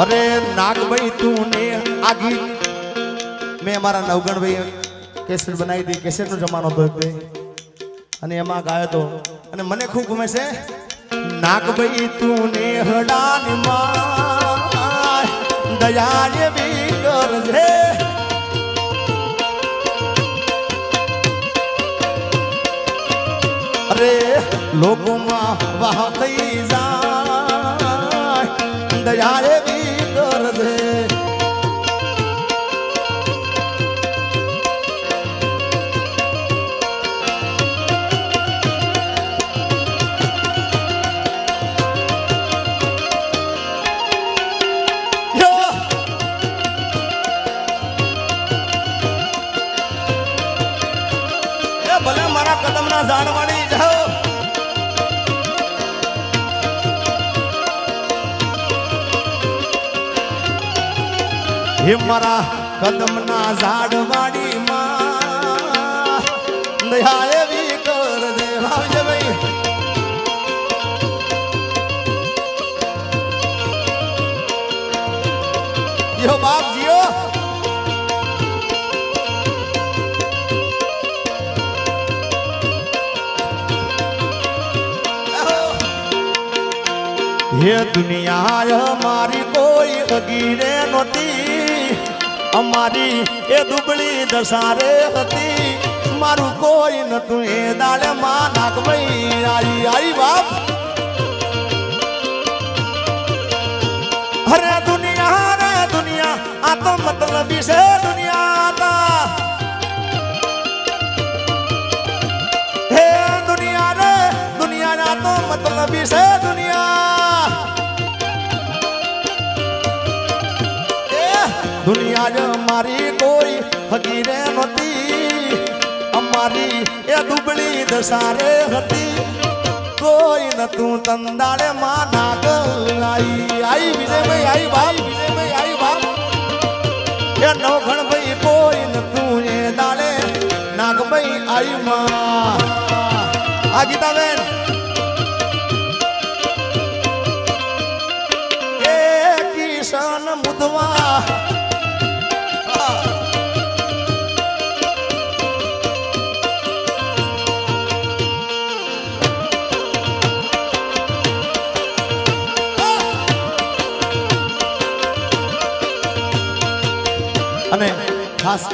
અરે નાગભાઈ, તું ને આ ગીત મેં અમારા નવગણભાઈ કેસેટ બનાવી હતી કેસેટનો જમાનો હતો એક અને એમાં ગાયો હતો. અને મને ખૂબ ગમે છે, નાગભાઈ, તું ને હડાની માં દયા બી કરજે અરે લોકોમાં વાહ થઈ જાય દયા એવી હે મારા કદમના ઝાડવાળી માં દયા હે દુનિયા અમારી કોઈ અગીરે નહોતી. અમારી એ દુબળી દશારે હતી. મારું કોઈ નતું એ દાડે માં નાગભાઈ આઈ આઈ બાપ અરે દુનિયા રે દુનિયા, આ તો મતલબી છે દુનિયા તા. હે દુનિયા રે દુનિયા ના તો મતલબી છે દુનિયા. દુનિયા જ મારી કોઈ હકીરે નહોતી. અમારી એ દુબળી દશારે હતી. કોઈ નતું તંદાળે માં નાગ આઈ આઈ વિજયભાઈ, આઈ બાપ, વિજયભાઈ, આઈ બાપ. એ નવઘણ ભાઈ કોઈ નતું એ દાડે. નાગભાઈ, આઈ માં. આ ગીતાબેન. ખાસ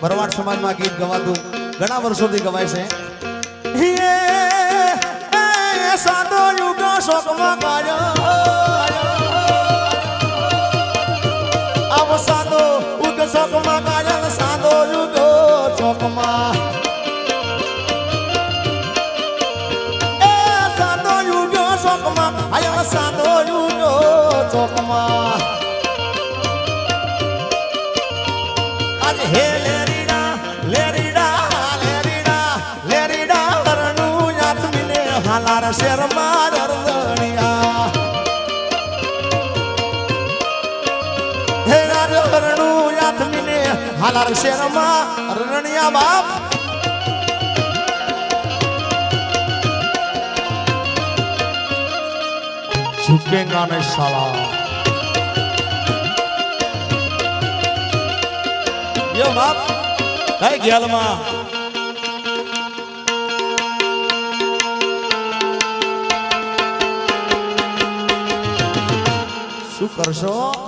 ભરવાડ સમાજમાં ગીત ગવાતું ઘણા વર્ષોથી ગવાય છે. સાદો યુગ શોકમાં ગાયો આવ સાદો ઉગ શોકમાં ગાયલ સાદો યુગ શોકમાં હાલાર શેરમાં રણિયા હે રાજ વરનું યાદ મિલે હાલાર શેરમાં રણિયા બાપ झुकेगा नहीं साला યો બાપ કઈ ગેલમાં શું કરશો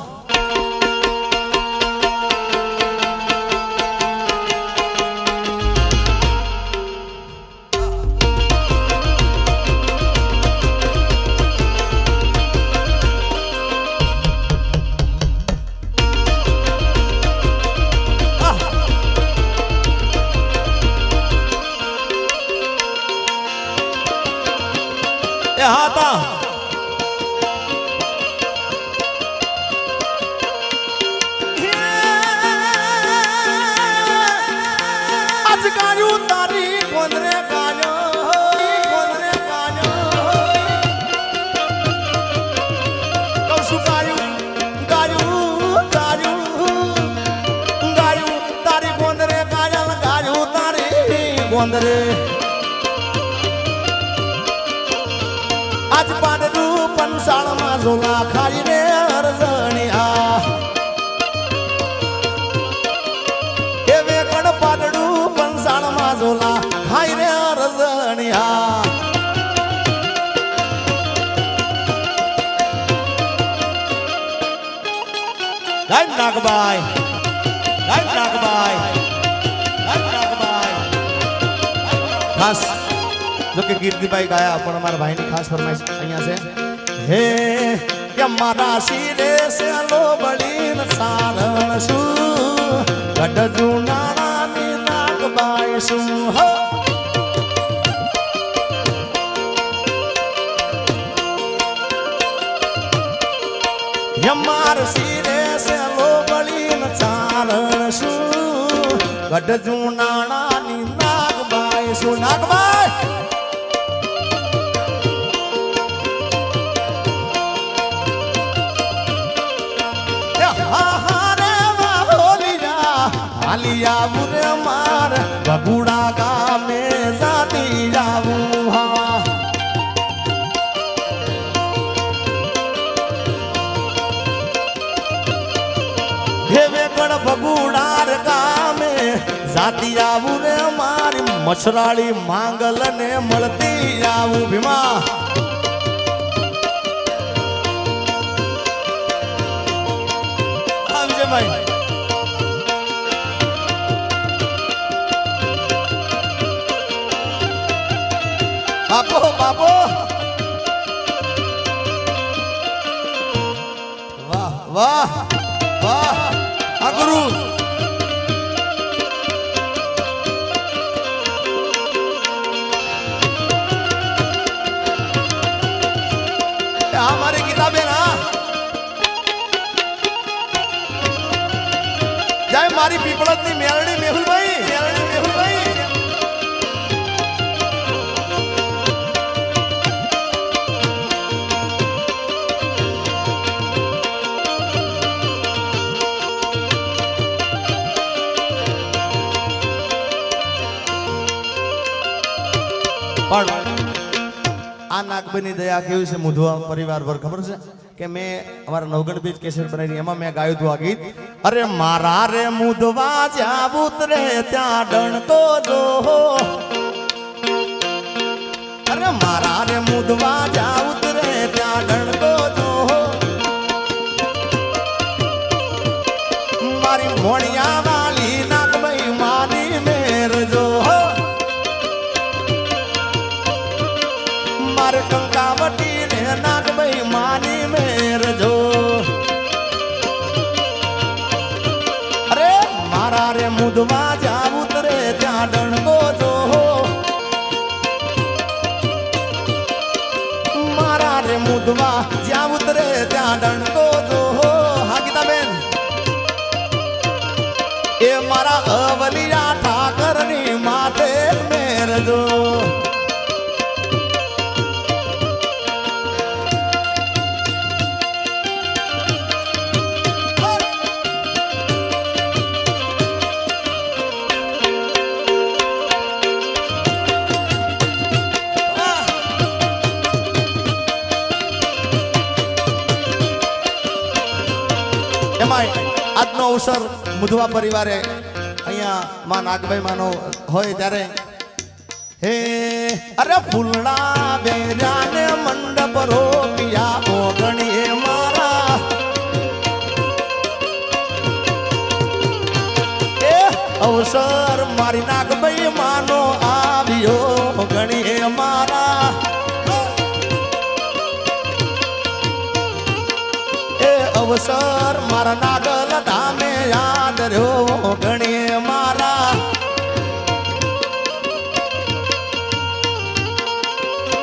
ગાયું તારી કોંદરે ગાયો કોંદરે ગાયો. પંસાળમાં ઝોલા ખાઈને અરજ નાગબાઈ જય નાગબાઈ ખાસ જો કે કીર્તિભાઈ ગાયા પણ અમારા ભાઈની ખાસ ફરમાઈશ અહીંયા છે હે કે મારા શિરે છે લો બળીન સારણ શું ગઢ જુનાણાની નાગબાઈ શું હો યમાર શિરે ચારણ શું ગઢ જુનાણાની નાગબાઈ શું નાગબાઈ? હાલિયા મુરે માર ગામે. જાતી આવું ને મારી મછરાળી માંગલ ને મળતી આવું ભીમા. બાપો બાપો. વાહ વાહ વાહ. આ આ મારી કિતાબે ના જય મારી પીપળતની મેલડી મેહુલભાઈ. મેલડી મેહુલભાઈ. પણ નાગબની દયા કેવી છે? મુધવા પરિવાર પર ખબર છે? કે મેં અમારા નવગણ બીજ કેસેટ બનાવી એમાં મેં ગાયું હતું આ ગીત. અરે મારા રે મુધવા જ્યાં ઉતરે ત્યાં ડણકો જો અરે મારા રે મુધવા અવસર મુધવા પરિવારે અહીંયા માં નાગભાઈ માનો હોય ત્યારે હે, અરે ફૂલડા બેરાને મંડપ રોપિયા ઓગણીએ મારા. એ અવસર મારી નાગભાઈ માનો આવ્યો ગણીએ મારા. અવસર મારા નાગલ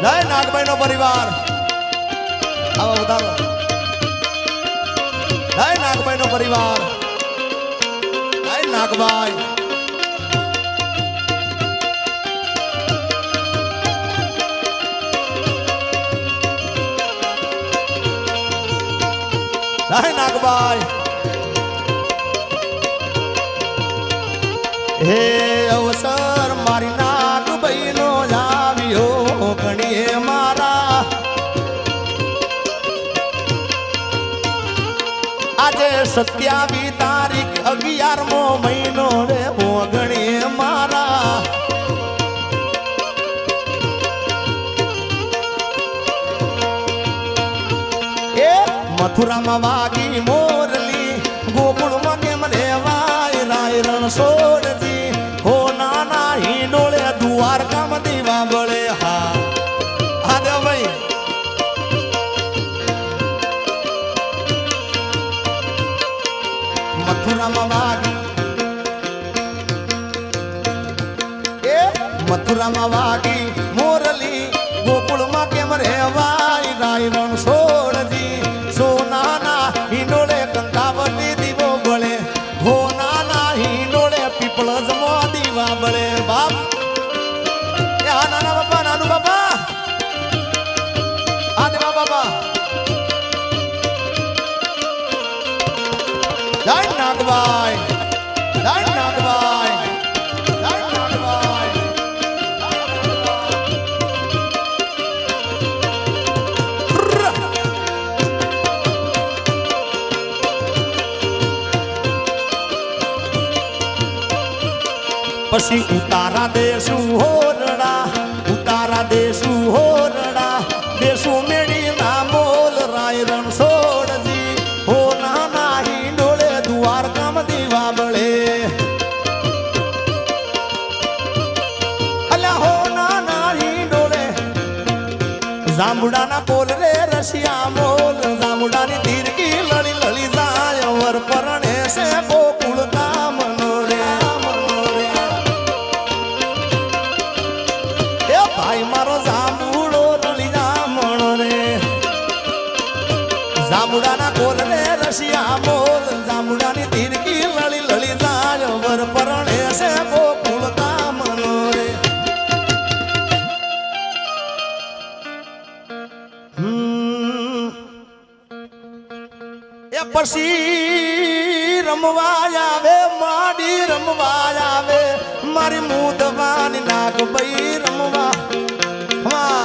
જય નાગભાઈ નો પરિવાર. આવો વધારો. જય નાગભાઈ નો પરિવાર. જય નાગભાઈ. જય નાગભાઈ. હે અવસર સત્યાવી તારીખ અગિયારમો મહિનો રે ઓગણી મારા. એ મથુરામાં વાગી મોરલી, ગોકુળમાં કેમ રેવાય, રાય રણસો મથુરામાં વાગી મોરલી ગોકુળમાં કેમ રહેવાય? રાય રણછો પછી ઉતારા દેશું હોરડા, ઉતારા દેશું હોરડા. દેશું મેળી ના બોલ રાય રણછોડજી, હો નાહી ડોળે દ્વારકામ દીવા બળે. હો નાહી ડોળે, જાંબુડાના બોલ રે રશિયા મોલ રમવા આવે માડી રમવા આવે. મારી મુદવાની નાક ભાઈ રમવા. હા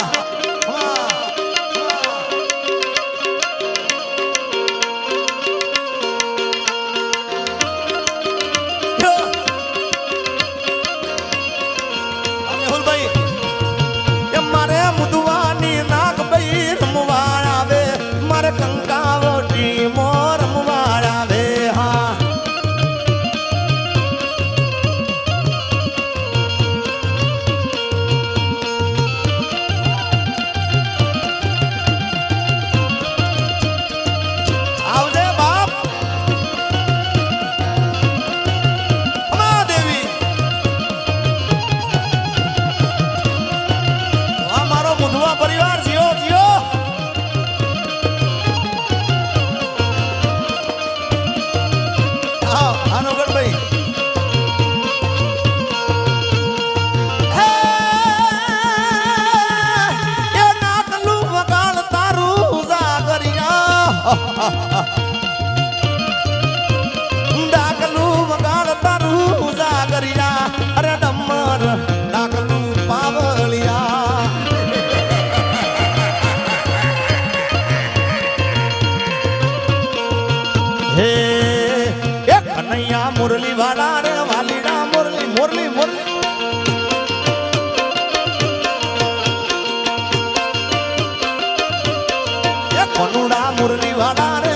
દિવાળા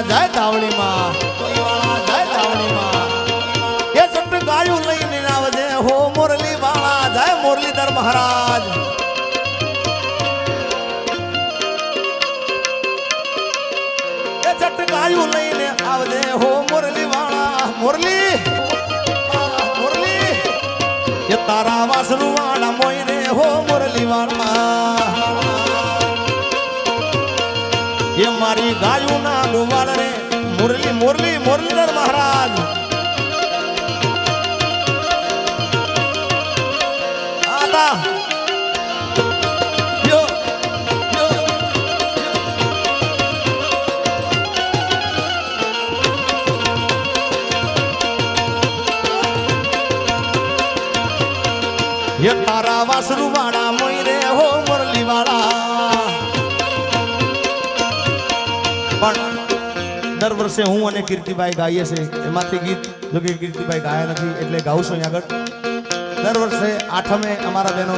વાળા જાય તાવણીમાં કોઈ વાળા જાય તાવણીમાં એ સટ્ટ ગાયું લઈને આવજે હો મુરલી વાળા, જાય મુરલીધર મહારાજ. એ સટ્ટ ગાયું લઈને આવજે હો મુરલી વાળા, મુરલી. મુરલી. એ વાળા. મુરલી મુરલી મુરલીધર મહારાજ ये तारा वासरू वाड़ा मोई रे हो मुरली वाड़ा पण દર વર્ષે હું અને કીર્તિભાઈ ગાઈએ છે એમાંથી ગીત, જો કે કીર્તિભાઈ ગાયા નથી, એટલે ગાઉં છું આગળ. દર વર્ષે આઠમે અમારા બહેનો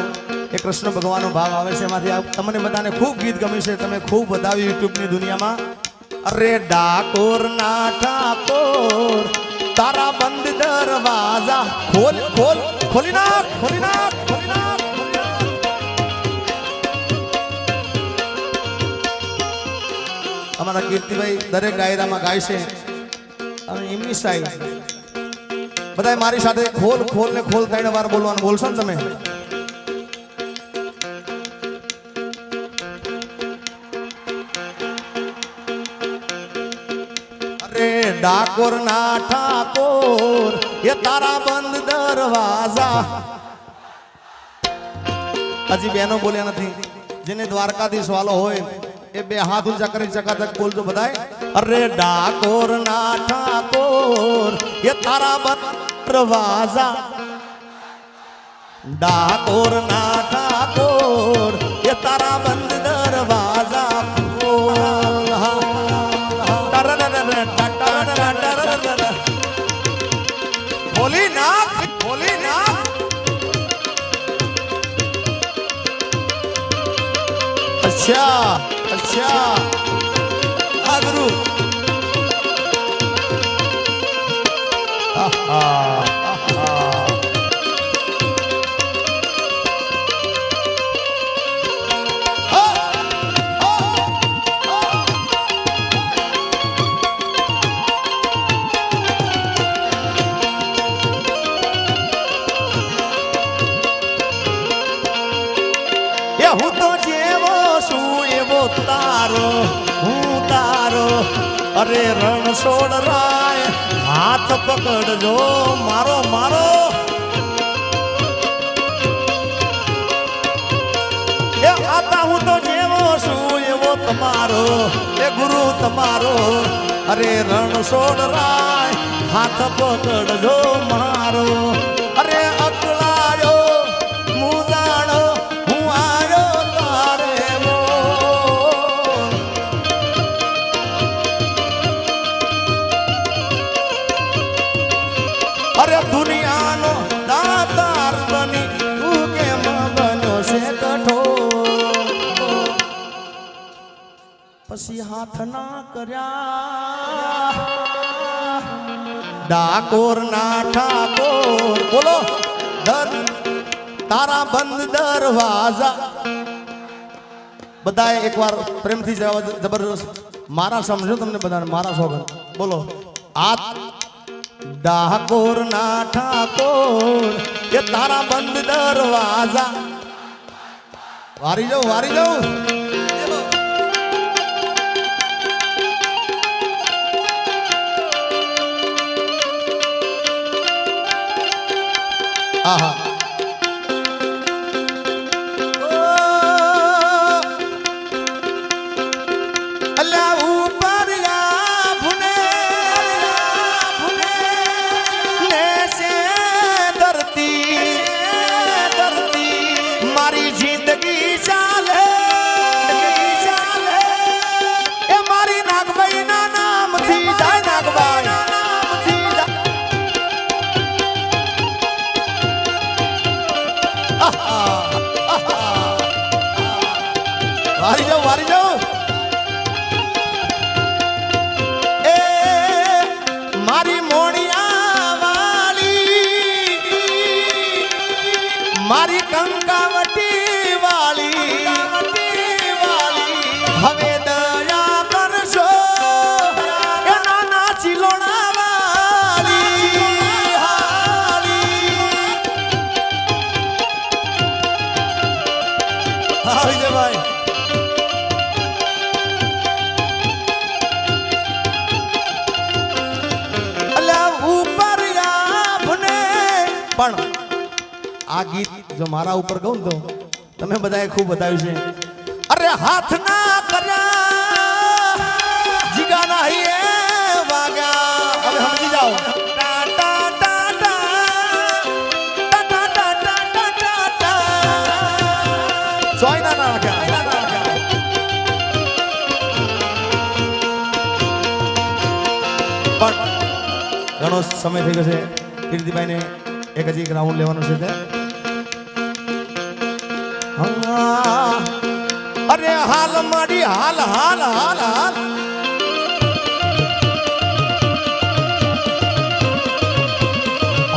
એ કૃષ્ણ ભગવાનનો ભાગ આવે છે એમાંથી તમને બધાને ખૂબ ગીત ગમ્યું છે, તમે ખૂબ બતાવ્યું યુટ્યુબની દુનિયામાં. અરે ડાકોર ના ઠાકોર તારા બંધ દરવાજા, ખોલ, ખોલી ખોલી નાખ ખોલી નાખ. અમારા કીર્તિભાઈ દરેક ડાયરામાં ગાય છે. અને એમની સાઈ બધાય મારી સાથે ખોલ ખોલ ને ખોલ ત્રણ વાર બોલવાનું. બોલશો ને તમે? અરે ડાકોર ના ઠાકોર, એ તારા બંધ દરવાજા. હજી બેનો બોલ્યા નથી. જેને દ્વારકાધીશ વાલો હોય ए बे हाथ ऊँचा कर जगह तक बोल जो बताए अरे डाकोर, ना ठाकोर, ये तारा दरवाज़ा डाकोर, ना ठाकोर। અચ્છા અચ્છા. હા ગુરુ. આહા, અરે રણ છોડ રાય. હાથ પકડજો, મારો મારો. એ આતા હું તો જેવો છું, એવો તમારો. એ ગુરુ તમારો. અરે રણ છોડ રાય, હાથ પકડજો, મારો. પછી કર્યા. ડાકોર ના ઠાકોર, બોલો. તારા બંધ દરવાજા. બધાએ એકવાર પ્રેમથી જબરજસ્ત. મારા સમજો તમને બધાને મારા સોગન બોલો. આ ડાકોર ના ઠાકોર, એ તારા બંધ દરવાજા. વારી જાઉં વારી જાઉં Aha. પણ આ ગીત જો મારા ઉપર કહું તો તમે બધાએ ખૂબ બતાવ્યું છે. અરે હાથ ના કર્યા ઘણો સમય થઈ ગયો છે. કીર્તિભાઈને એક હજી એક રાઉન્ડ લેવાનું છે. અરે હાલ મારી હાલ હાલ હાલ હાલ.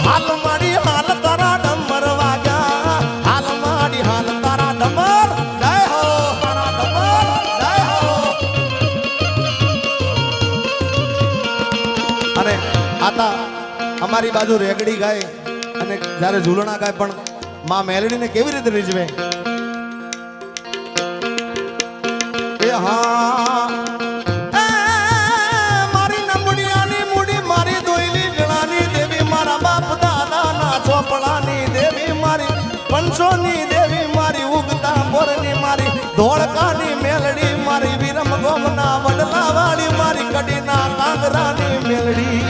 હાલ મારી હાલ તારા ડમર વાગ્યા હાલ મારી હાલ તારા ડમર. જય હો અમારી બાજુ રેગડી ગાય. અને જ્યારે ઝૂલણા ગાય પણ માં મેલડીને કેવી રીતે રીઝવે? પંચોની દેવી, મારી ઉગતા મોરની, મારી ધોળકાની મેલડી, મારી વિરમ ગોમના વડલા વાળી મારી કડીના કાંગરાની મેલડી.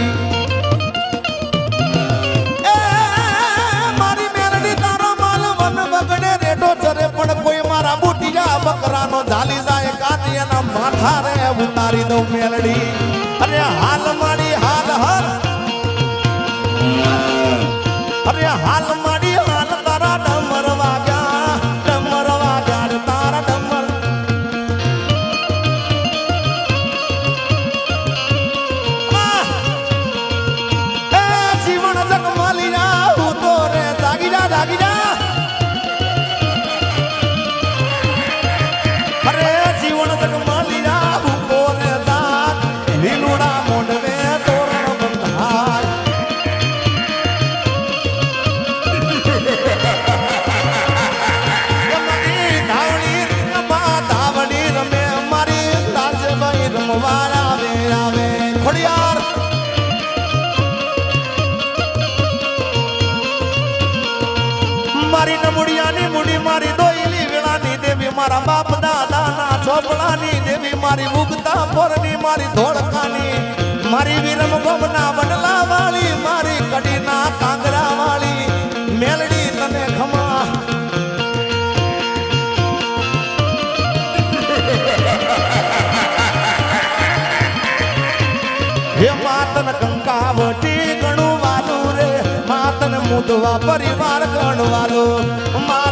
હાલ મારા બાપ દાદાના ચોપડાની દેવી મારી મુગતા પોરની, મારી ધોળકાની, મારી વિરમ ગોમના વડલા વાળી મારી કડીના કાંગરા વાળી મેલડી તને ખમા. હે માતન કંકાવટી ગણું વાલું રે, માતન મુદવા પરિવાર ગણવાલું. માતન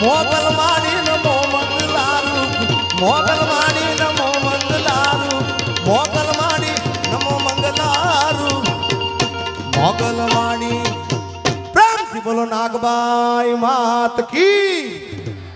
રૂપ મોગલ માડી નમો મંગલા રૂપ મોગલ માડી નમો મંગલા રૂપ મોગલ માડી નમો મંગલા રૂપ